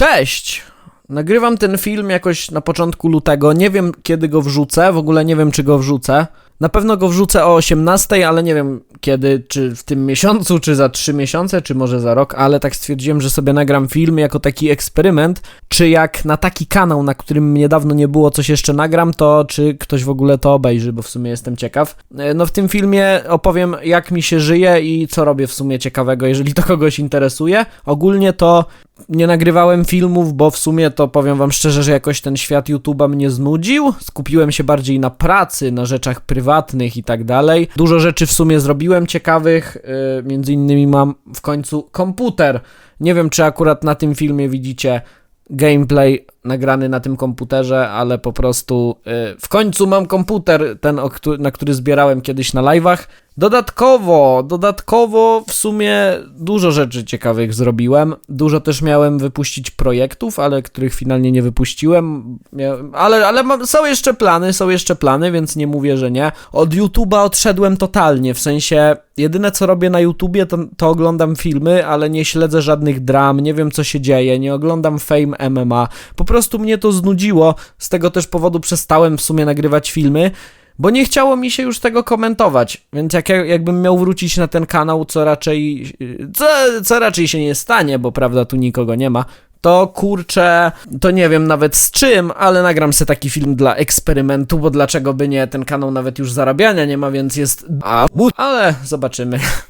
Cześć! Nagrywam ten film jakoś na początku lutego. Nie wiem kiedy go wrzucę, w ogóle nie wiem czy go wrzucę. Na pewno go wrzucę o 18, ale nie wiem kiedy, czy w tym miesiącu, czy za 3 miesiące, czy może za rok, ale tak stwierdziłem, że sobie nagram film jako taki eksperyment, czy jak na taki kanał, na którym mnie dawno nie było, coś jeszcze nagram, to czy ktoś w ogóle to obejrzy, bo w sumie jestem ciekaw. E, No w tym filmie opowiem jak mi się żyje i co robię w sumie ciekawego, jeżeli to kogoś interesuje. Ogólnie to nie nagrywałem filmów, bo w sumie to powiem wam szczerze, że jakoś ten świat YouTube'a mnie znudził. Skupiłem się bardziej na pracy, na rzeczach prywatnych i tak dalej. Dużo rzeczy w sumie zrobiłem ciekawych, yy, między innymi mam w końcu komputer. Nie wiem, czy akurat na tym filmie widzicie gameplay nagrany na tym komputerze, ale po prostu yy, w końcu mam komputer, ten, na który zbierałem kiedyś na live'ach. Dodatkowo, dodatkowo w sumie dużo rzeczy ciekawych zrobiłem. Dużo też miałem wypuścić projektów, ale których finalnie nie wypuściłem. Ale ale są jeszcze plany, są jeszcze plany, więc nie mówię, że nie. Od YouTube'a odszedłem totalnie, w sensie jedyne co robię na YouTubie to, to oglądam filmy, ale nie śledzę żadnych dram, nie wiem co się dzieje, nie oglądam Fame MMA. Po prostu mnie to znudziło, z tego też powodu przestałem w sumie nagrywać filmy. Bo nie chciało mi się już tego komentować, więc jak, ja- jakbym miał wrócić na ten kanał, co raczej, co, co raczej się nie stanie, bo prawda tu nikogo nie ma, to kurczę, to nie wiem nawet z czym, ale nagram sobie taki film dla eksperymentu, bo dlaczego by nie, ten kanał nawet już zarabiania nie ma, więc jest... Ale zobaczymy.